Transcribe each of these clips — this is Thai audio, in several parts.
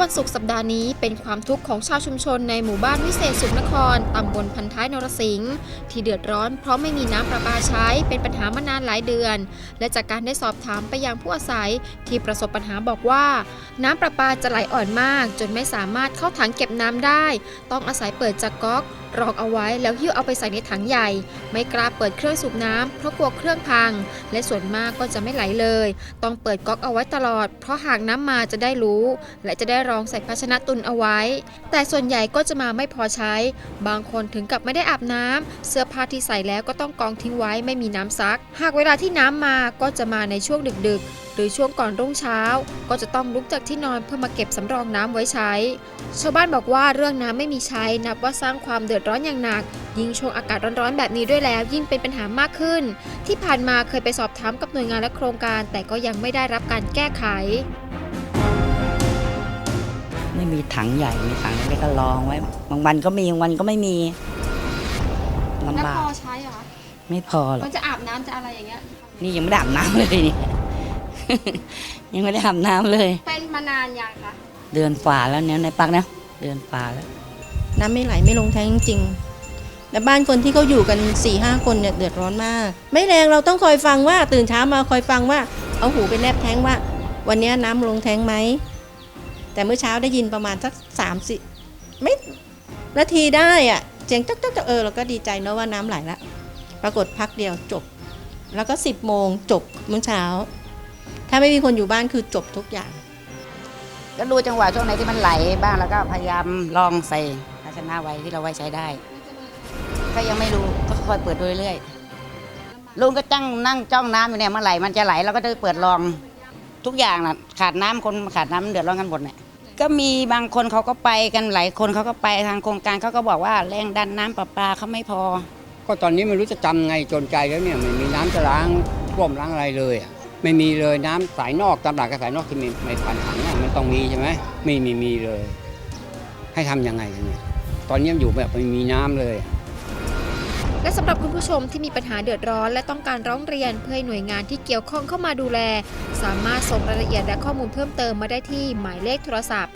วันศุกร์สัปดาห์นี้เป็นความทุกข์ของชาวชุมชนในหมู่บ้านวิเศษสุขนคร ตำบลพันท้ายนรสิงห์ที่เดือดร้อนเพราะไม่มีน้ำประปาใช้เป็นปัญหามานานหลายเดือน และจากการได้สอบถามไปยังผู้อาศัยที่ประสบปัญหาบอกว่า น้ำประปาจะไหลอ่อนมาก จนไม่สามารถเข้าถังเก็บน้ำได้ ต้องอาศัยเปิดจากก๊อกรองเอาไว้แล้วหิ้วเอาไปใส่ในถังใหญ่ ไม่กล้าเปิดเครื่องสูบน้ำเพราะกลัวเครื่องพัง และส่วนมากก็จะไม่ไหลเลย ต้องเปิดก๊อกเอาไว้ตลอด เพราะหากน้ำมาจะได้รู้ และจะได้รองใส่ภาชนะตุนเอาไว้ แต่ส่วนใหญ่ก็จะมาไม่พอใช้ บางคนถึงกับไม่ได้อาบน้ำเสื้อผ้าที่ใส่แล้วก็ต้องกองทิ้งไว้ไม่มีน้ำซัก หากเวลาที่น้ำมาก็จะมาในช่วงดึกๆ หรือช่วงก่อนรุ่งเช้า ก็จะต้องลุกจากที่นอนเพื่อมาเก็บสำรองน้ำไว้ใช้ ชาวบ้านบอกว่าเรื่องน้ำไม่มีใช้นับว่าสร้างความเดือดร้อนอย่างหนักยิ่งช่วงอากาศร้อนๆแบบนี้ด้วยแล้ว ยิ่งเป็นปัญหามากขึ้น ที่ผ่านมาเคยไปสอบถามกับหน่วยงานและโครงการ แต่ก็ยังไม่ได้รับการแก้ไข ถังใหญ่มีถังเล็กๆก็รองไว้บางวันก็มีบางวันก็ไม่มีลำบากใช้เหรอไม่พอหรอกมันจะอาบน้ำจะอะไรอย่างเงี้ย นี่ยังไม่ได้อาบน้ำเลยนี่ ยังไม่ได้อาบน้ำเลย เป็นมานานยังคะเดือนฝ่าแล้วเนี่ยในปักนะเดือนฝ่าแล้ว น้ำไม่ไหลไม่ลงแท้งจริงๆและบ้านคนที่เขาอยู่กัน4ี่ห้าคนเนี่ยเดือดร้อนมาก ไม่แรงเราต้องคอยฟังว่าตื่นเช้ามาคอยฟังว่า เอาหูไปแนบแท้งว่า วันนี้น้ำลงแท้งไหม แต่เมื่อเช้าได้ยินประมาณสักสามสิไม่นาทีได้อะเสียงจ๊กจ๊กจ๊กเออเราก็ดีใจเนอะว่าน้ำไหลละปรากฏพักเดียวจบ แล้วก็สิบโมงจบเมื่อเช้า ถ้าไม่มีคนอยู่บ้านคือจบทุกอย่าง ก็ดูจังหวะช่วงไหนที่มันไหลบ้างแล้วก็พยายามลองใส่ภาชนะไว้ที่เราไว้ใช้ได้ ก็ยังไม่รู้ก็ค่อยเปิดเรื่อยๆลุงก็จ้งนั่งจ้องน้ำอยู่เนี่ยเมื่อไหร่มันจะไหลเราก็จะเปิดลองทุกอย่างน่ะขาดน้ำคนขาดน้ำมันเดือดร้อนกันหมดเนี่ย ก็มีบางคนเขาก็ไปกันหลายคนเขาก็ไปทางโครงการเขาก็บอกว่าแรงดันน้ำประปาเขาไม่พอ ก็ตอนนี้ไม่รู้จะจำไงจนใจแล้วเนี่ยไม่มีน้ำจะล้างท่วมล้างอะไรเลยอะไม่มีเลยน้ำสายนอกตามหลักก็สายนอกที่มีไม่ผ่านถังอะมันต้องมีใช่ไหมไม่มีมีเลย ให้ทำยังไงกันเนี่ยตอนนี้อยู่แบบไม่มีน้ำเลยอะ และสำหรับคุณผู้ชมที่มีปัญหาเดือดร้อน และต้องการร้องเรียนเพื่อให้หน่วยงานที่เกี่ยวข้องเข้ามาดูแล สามารถส่งรายละเอียดและข้อมูลเพิ่มเติมมาได้ที่หมายเลขโทรศัพท์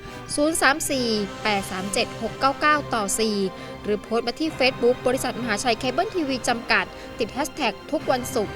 034-837-699 ต่อ 4 หรือโพสต์มาที่ Facebook บริษัทมหาชัยเคเบิลทีวีจำกัด ติดแฮชแท็กทุกวันศุกร์